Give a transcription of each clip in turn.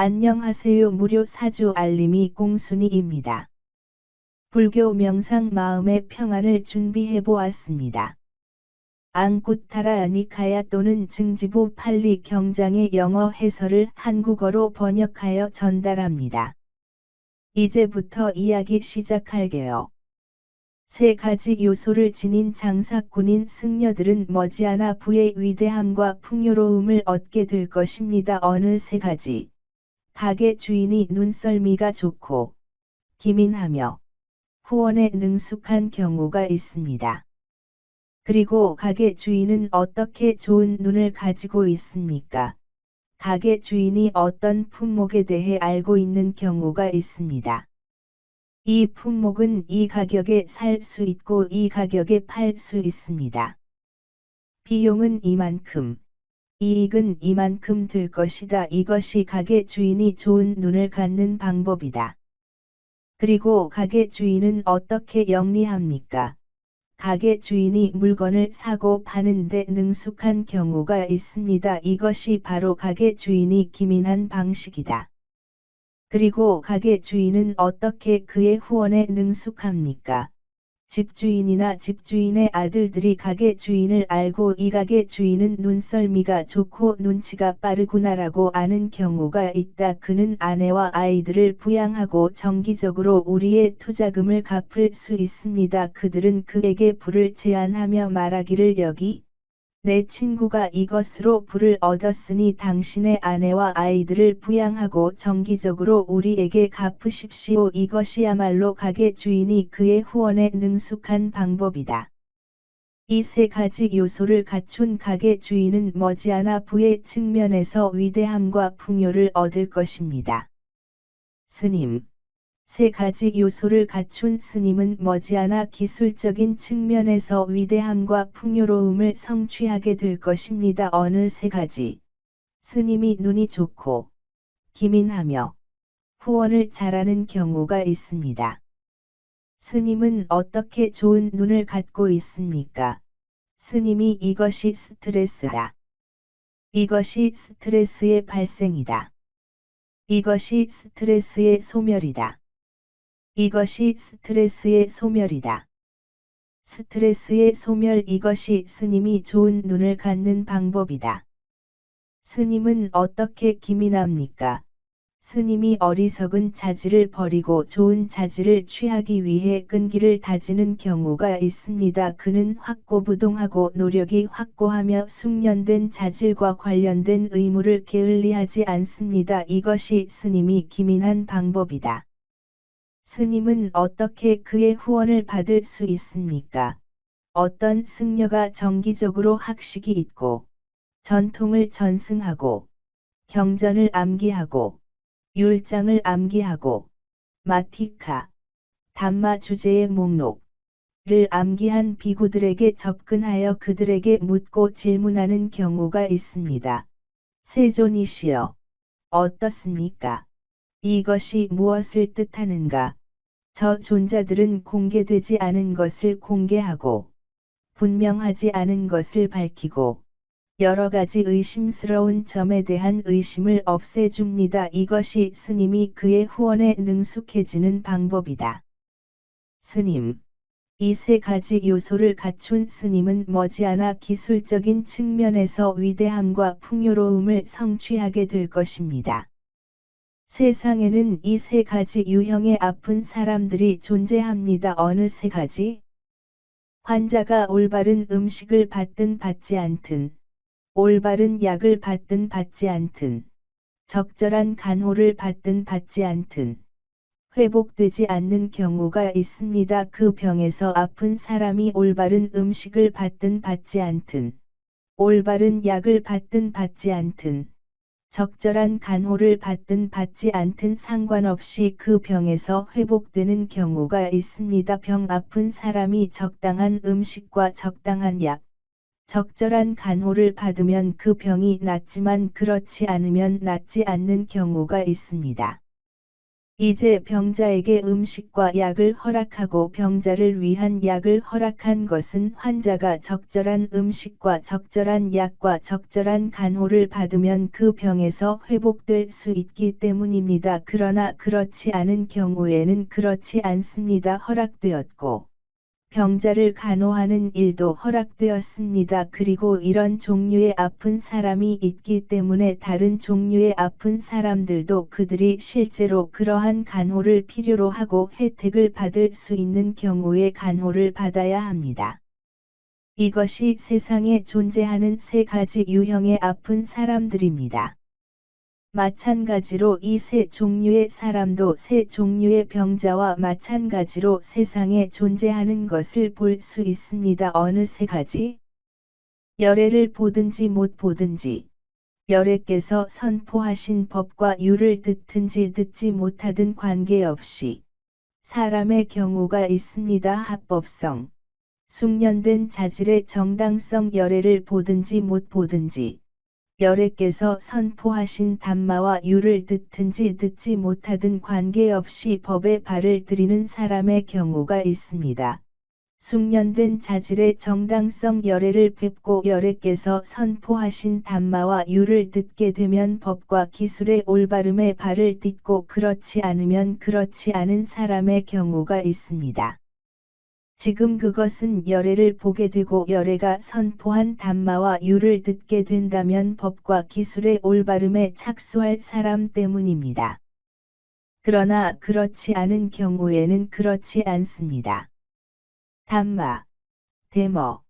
안녕하세요. 무료 사주 알림이 공순이입니다. 불교 명상 마음의 평안을 준비해 보았습니다. 앙쿠타라 니카야 또는 증지부 팔리 경장의 영어 해설을 한국어로 번역하여 전달합니다. 이제부터 이야기 시작할게요. 세 가지 요소를 지닌 장사꾼인 승려들은 머지않아 부의 위대함과 풍요로움을 얻게 될 것입니다. 어느 세 가지. 가게 주인이 눈썰미가 좋고 기민하며 후원에 능숙한 경우가 있습니다. 그리고 가게 주인은 어떻게 좋은 눈을 가지고 있습니까? 가게 주인이 어떤 품목에 대해 알고 있는 경우가 있습니다. 이 품목은 이 가격에 살 수 있고 이 가격에 팔 수 있습니다. 비용은 이만큼, 이익은 이만큼 될 것이다. 이것이 가게 주인이 좋은 눈을 갖는 방법이다. 그리고 가게 주인은 어떻게 영리합니까? 가게 주인이 물건을 사고 파는데 능숙한 경우가 있습니다. 이것이 바로 가게 주인이 기민한 방식이다. 그리고 가게 주인은 어떻게 그의 후원에 능숙합니까? 집주인이나 집주인의 아들들이 가게 주인을 알고 이 가게 주인은 눈썰미가 좋고 눈치가 빠르구나라고 아는 경우가 있다. 그는 아내와 아이들을 부양하고 정기적으로 우리의 투자금을 갚을 수 있습니다. 그들은 그에게 부를 제안하며 말하기를 여기 내 친구가 이것으로 부를 얻었으니 당신의 아내와 아이들을 부양하고 정기적으로 우리에게 갚으십시오. 이것이야말로 가게 주인이 그의 후원에 능숙한 방법이다. 이 세 가지 요소를 갖춘 가게 주인은 머지않아 부의 측면에서 위대함과 풍요를 얻을 것입니다. 스님 세 가지 요소를 갖춘 스님은 머지않아 기술적인 측면에서 위대함과 풍요로움을 성취하게 될 것입니다. 어느 세 가지. 스님이 눈이 좋고 기민하며 후원을 잘하는 경우가 있습니다. 스님은 어떻게 좋은 눈을 갖고 있습니까? 스님이 이것이 스트레스다. 이것이 스트레스의 발생이다. 이것이 스트레스의 소멸이다. 이것이 스트레스의 소멸이다. 스트레스의 소멸 이것이 스님이 좋은 눈을 갖는 방법이다. 스님은 어떻게 기민합니까? 스님이 어리석은 자질을 버리고 좋은 자질을 취하기 위해 끈기를 다지는 경우가 있습니다. 그는 확고부동하고 노력이 확고하며 숙련된 자질과 관련된 의무를 게을리하지 않습니다. 이것이 스님이 기민한 방법이다. 스님은 어떻게 그의 후원을 받을 수 있습니까? 어떤 승려가 정기적으로 학식이 있고 전통을 전승하고 경전을 암기하고 율장을 암기하고 마티카 담마 주제의 목록을 암기한 비구들에게 접근하여 그들에게 묻고 질문하는 경우가 있습니다. 세존이시여 어떻습니까? 이것이 무엇을 뜻하는가? 저 존자들은 공개되지 않은 것을 공개하고 분명하지 않은 것을 밝히고 여러 가지 의심스러운 점에 대한 의심을 없애줍니다. 이것이 스님이 그의 후원에 능숙해지는 방법이다. 스님 이 세 가지 요소를 갖춘 스님은 머지않아 기술적인 측면에서 위대함과 풍요로움을 성취하게 될 것입니다. 세상에는 이 세 가지 유형의 아픈 사람들이 존재합니다. 어느 세 가지? 환자가 올바른 음식을 받든 받지 않든, 올바른 약을 받든 받지 않든, 적절한 간호를 받든 받지 않든, 회복되지 않는 경우가 있습니다. 그 병에서 아픈 사람이 올바른 음식을 받든 받지 않든, 올바른 약을 받든 받지 않든, 적절한 간호를 받든 받지 않든 상관없이 그 병에서 회복되는 경우가 있습니다. 병 아픈 사람이 적당한 음식과 적당한 약, 적절한 간호를 받으면 그 병이 낫지만 그렇지 않으면 낫지 않는 경우가 있습니다. 이제 병자에게 음식과 약을 허락하고 병자를 위한 약을 허락한 것은 환자가 적절한 음식과 적절한 약과 적절한 간호를 받으면 그 병에서 회복될 수 있기 때문입니다. 그러나 그렇지 않은 경우에는 그렇지 않습니다. 허락되었고 병자를 간호하는 일도 허락되었습니다. 그리고 이런 종류의 아픈 사람이 있기 때문에 다른 종류의 아픈 사람들도 그들이 실제로 그러한 간호를 필요로 하고 혜택을 받을 수 있는 경우에 간호를 받아야 합니다. 이것이 세상에 존재하는 세 가지 유형의 아픈 사람들입니다. 마찬가지로 이 세 종류의 사람도 세 종류의 병자와 마찬가지로 세상에 존재하는 것을 볼 수 있습니다. 어느 세 가지? 열애를 보든지 못 보든지, 열애께서 선포하신 법과 유를 듣든지 듣지 못하든 관계없이, 사람의 경우가 있습니다. 합법성, 숙련된 자질의 정당성 열애를 보든지 못 보든지, 여래께서 선포하신 담마와 유를 듣든지 듣지 못하든 관계없이 법에 발을 들이는 사람의 경우가 있습니다. 숙련된 자질의 정당성 열애를 뵙고 열애께서 선포하신 담마와 유를 듣게 되면 법과 기술의 올바름에 발을 딛고 그렇지 않으면 그렇지 않은 사람의 경우가 있습니다. 지금 그것은 열애를 보게 되고 열애가 선포한 담마와 유를 듣게 된다면 법과 기술의 올바름에 착수할 사람 때문입니다. 그러나 그렇지 않은 경우에는 그렇지 않습니다. 담마, 데머가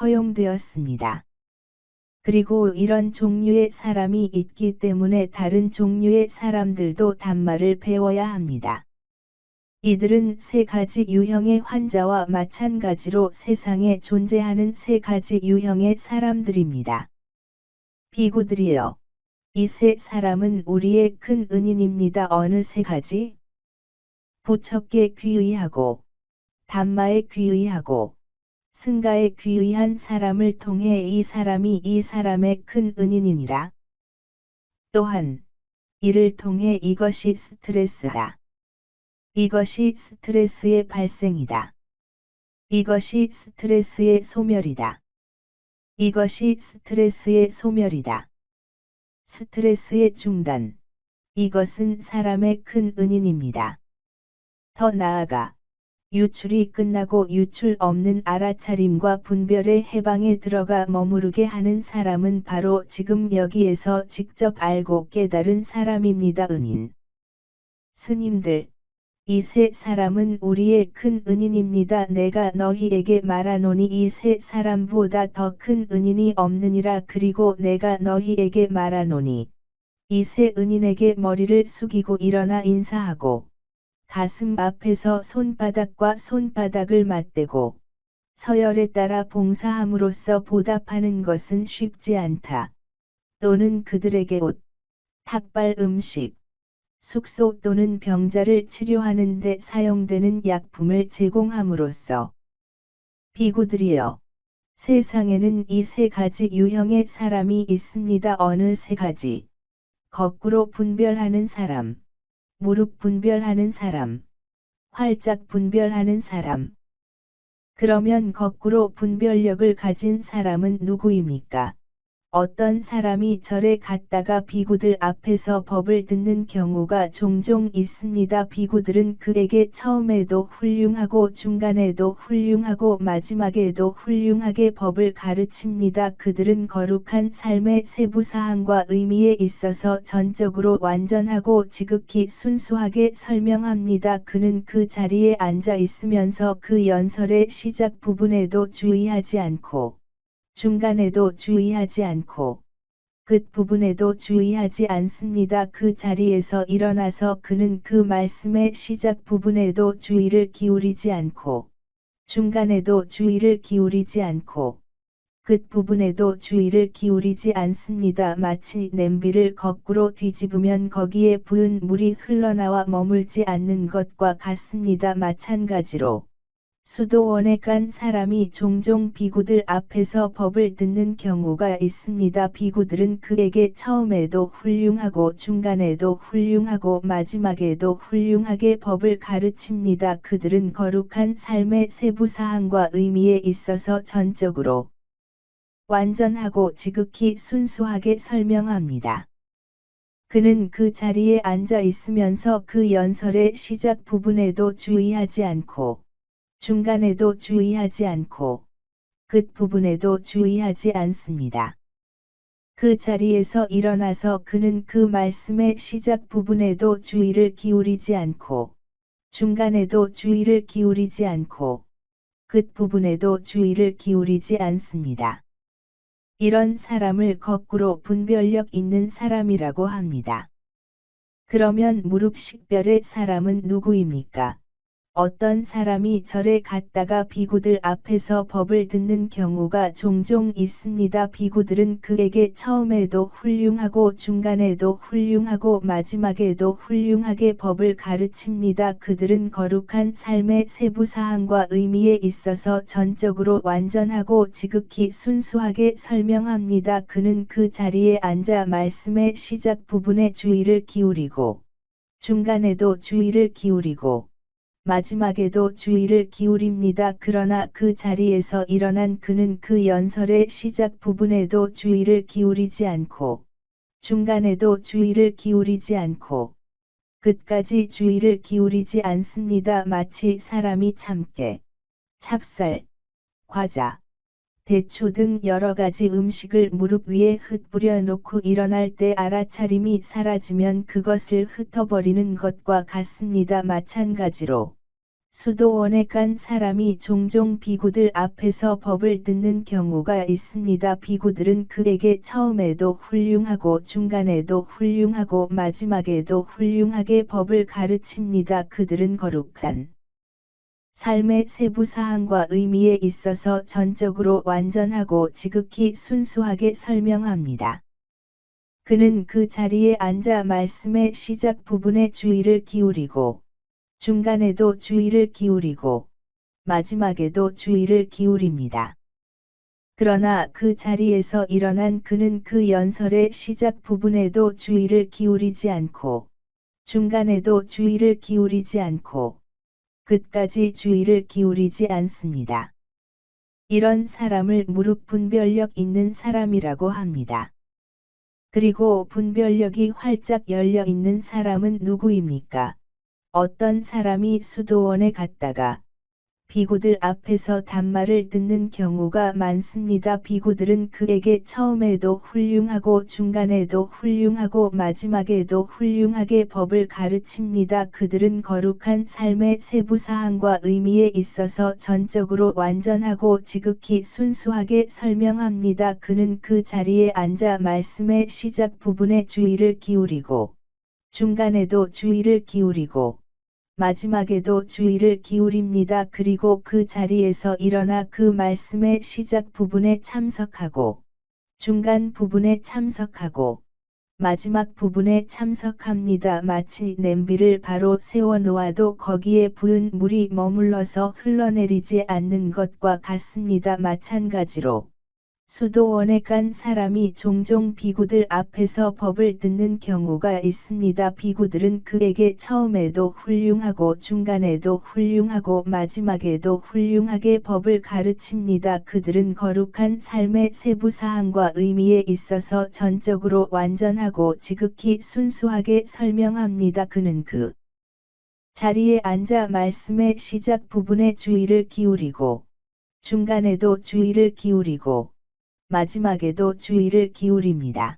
허용되었습니다. 그리고 이런 종류의 사람이 있기 때문에 다른 종류의 사람들도 담마를 배워야 합니다. 이들은 세 가지 유형의 환자와 마찬가지로 세상에 존재하는 세 가지 유형의 사람들입니다. 비구들이여. 이 세 사람은 우리의 큰 은인입니다. 어느 세 가지? 부처께 귀의하고, 담마에 귀의하고, 승가에 귀의한 사람을 통해 이 사람이 이 사람의 큰 은인이니라. 또한, 이를 통해 이것이 스트레스다. 이것이 스트레스의 발생이다. 이것이 스트레스의 소멸이다. 이것이 스트레스의 소멸이다. 스트레스의 중단. 이것은 사람의 큰 은인입니다. 더 나아가 유출이 끝나고 유출 없는 알아차림과 분별의 해방에 들어가 머무르게 하는 사람은 바로 지금 여기에서 직접 알고 깨달은 사람입니다. 은인. 스님들, 이 세 사람은 우리의 큰 은인입니다. 내가 너희에게 말하노니 이 세 사람보다 더 큰 은인이 없느니라 그리고 내가 너희에게 말하노니 이 세 은인에게 머리를 숙이고 일어나 인사하고 가슴 앞에서 손바닥과 손바닥을 맞대고 서열에 따라 봉사함으로써 보답하는 것은 쉽지 않다. 또는 그들에게 옷, 탁발 음식, 숙소 또는 병자를 치료하는 데 사용되는 약품을 제공함으로써 비구들이여 세상에는 이 세 가지 유형의 사람이 있습니다. 어느 세 가지? 거꾸로 분별하는 사람, 무릎 분별하는 사람, 활짝 분별하는 사람. 그러면 거꾸로 분별력을 가진 사람은 누구입니까? 어떤 사람이 절에 갔다가 비구들 앞에서 법을 듣는 경우가 종종 있습니다. 비구들은 그에게 처음에도 훌륭하고 중간에도 훌륭하고 마지막에도 훌륭하게 법을 가르칩니다. 그들은 거룩한 삶의 세부사항과 의미에 있어서 전적으로 완전하고 지극히 순수하게 설명합니다. 그는 그 자리에 앉아 있으면서 그 연설의 시작 부분에도 주의하지 않고 중간에도 주의하지 않고 끝 부분에도 주의하지 않습니다. 그 자리에서 일어나서 그는 그 말씀의 시작 부분에도 주의를 기울이지 않고 중간에도 주의를 기울이지 않고 끝 부분에도 주의를 기울이지 않습니다. 마치 냄비를 거꾸로 뒤집으면 거기에 부은 물이 흘러나와 머물지 않는 것과 같습니다. 마찬가지로 수도원에 간 사람이 종종 비구들 앞에서 법을 듣는 경우가 있습니다. 비구들은 그에게 처음에도 훌륭하고 중간에도 훌륭하고 마지막에도 훌륭하게 법을 가르칩니다. 그들은 거룩한 삶의 세부 사항과 의미에 있어서 전적으로 완전하고 지극히 순수하게 설명합니다. 그는 그 자리에 앉아 있으면서 그 연설의 시작 부분에도 주의하지 않고 중간에도 주의하지 않고 끝 부분에도 주의하지 않습니다. 그 자리에서 일어나서 그는 그 말씀의 시작 부분에도 주의를 기울이지 않고 중간에도 주의를 기울이지 않고 끝 부분에도 주의를 기울이지 않습니다. 이런 사람을 거꾸로 분별력 있는 사람이라고 합니다. 그러면 무릎 식별의 사람은 누구입니까? 어떤 사람이 절에 갔다가 비구들 앞에서 법을 듣는 경우가 종종 있습니다. 비구들은 그에게 처음에도 훌륭하고 중간에도 훌륭하고 마지막에도 훌륭하게 법을 가르칩니다. 그들은 거룩한 삶의 세부 사항과 의미에 있어서 전적으로 완전하고 지극히 순수하게 설명합니다. 그는 그 자리에 앉아 말씀의 시작 부분에 주의를 기울이고 중간에도 주의를 기울이고 마지막에도 주의를 기울입니다. 그러나 그 자리에서 일어난 그는 그 연설의 시작 부분에도 주의를 기울이지 않고 중간에도 주의를 기울이지 않고 끝까지 주의를 기울이지 않습니다. 마치 사람이 참깨, 찹쌀, 과자, 대추 등 여러 가지 음식을 무릎 위에 흩뿌려 놓고 일어날 때 알아차림이 사라지면 그것을 흩어버리는 것과 같습니다. 마찬가지로 수도원에 간 사람이 종종 비구들 앞에서 법을 듣는 경우가 있습니다. 비구들은 그에게 처음에도 훌륭하고 중간에도 훌륭하고 마지막에도 훌륭하게 법을 가르칩니다. 그들은 거룩한 삶의 세부 사항과 의미에 있어서 전적으로 완전하고 지극히 순수하게 설명합니다. 그는 그 자리에 앉아 말씀의 시작 부분에 주의를 기울이고 중간에도 주의를 기울이고 마지막에도 주의를 기울입니다. 그러나 그 자리에서 일어난 그는 그 연설의 시작 부분에도 주의를 기울이지 않고 중간에도 주의를 기울이지 않고 끝까지 주의를 기울이지 않습니다. 이런 사람을 무릎 분별력 있는 사람이라고 합니다. 그리고 분별력이 활짝 열려 있는 사람은 누구입니까? 어떤 사람이 수도원에 갔다가 비구들 앞에서 단말을 듣는 경우가 많습니다. 비구들은 그에게 처음에도 훌륭하고 중간에도 훌륭하고 마지막에도 훌륭하게 법을 가르칩니다. 그들은 거룩한 삶의 세부 사항과 의미에 있어서 전적으로 완전하고 지극히 순수하게 설명합니다. 그는 그 자리에 앉아 말씀의 시작 부분에 주의를 기울이고 중간에도 주의를 기울이고 마지막에도 주의를 기울입니다. 그리고 그 자리에서 일어나 그 말씀의 시작 부분에 참석하고 중간 부분에 참석하고 마지막 부분에 참석합니다. 마치 냄비를 바로 세워 놓아도 거기에 부은 물이 머물러서 흘러내리지 않는 것과 같습니다. 마찬가지로 수도원에 간 사람이 종종 비구들 앞에서 법을 듣는 경우가 있습니다. 비구들은 그에게 처음에도 훌륭하고 중간에도 훌륭하고 마지막에도 훌륭하게 법을 가르칩니다. 그들은 거룩한 삶의 세부 사항과 의미에 있어서 전적으로 완전하고 지극히 순수하게 설명합니다. 그는 그 자리에 앉아 말씀의 시작 부분에 주의를 기울이고 중간에도 주의를 기울이고 마지막에도 주의를 기울입니다.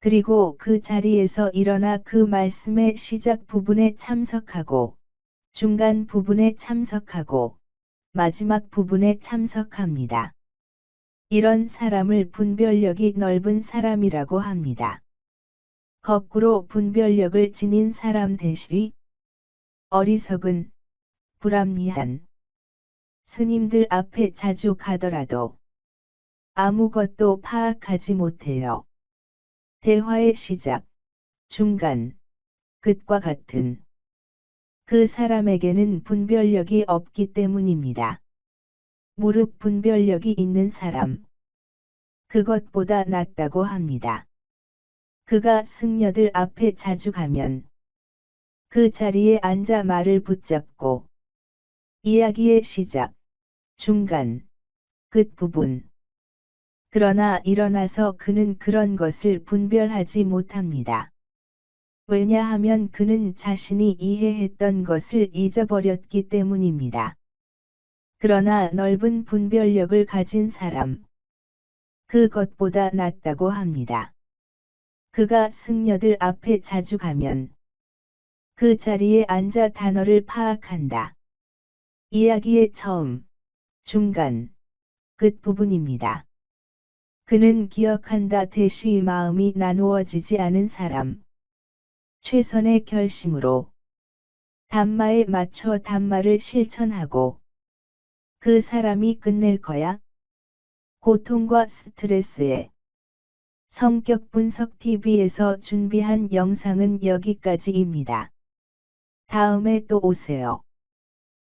그리고 그 자리에서 일어나 그 말씀의 시작 부분에 참석하고 중간 부분에 참석하고 마지막 부분에 참석합니다. 이런 사람을 분별력이 넓은 사람이라고 합니다. 거꾸로 분별력을 지닌 사람 대시 어리석은 불합리한 스님들 앞에 자주 가더라도 아무것도 파악하지 못해요. 대화의 시작, 중간, 끝과 같은 그 사람에게는 분별력이 없기 때문입니다. 무릎 분별력이 있는 사람. 그것보다 낫다고 합니다. 그가 승려들 앞에 자주 가면 그 자리에 앉아 말을 붙잡고 이야기의 시작, 중간, 끝 부분. 그러나 일어나서 그는 그런 것을 분별하지 못합니다. 왜냐하면 그는 자신이 이해했던 것을 잊어버렸기 때문입니다. 그러나 넓은 분별력을 가진 사람. 그것보다 낫다고 합니다. 그가 승려들 앞에 자주 가면 그 자리에 앉아 단어를 파악한다. 이야기의 처음, 중간, 끝 부분입니다. 그는 기억한다 대시 마음이 나누어지지 않은 사람. 최선의 결심으로 단마에 맞춰 단마를 실천하고 그 사람이 끝낼 거야. 고통과 스트레스에 성격 분석 TV에서 준비한 영상은 여기까지입니다. 다음에 또 오세요.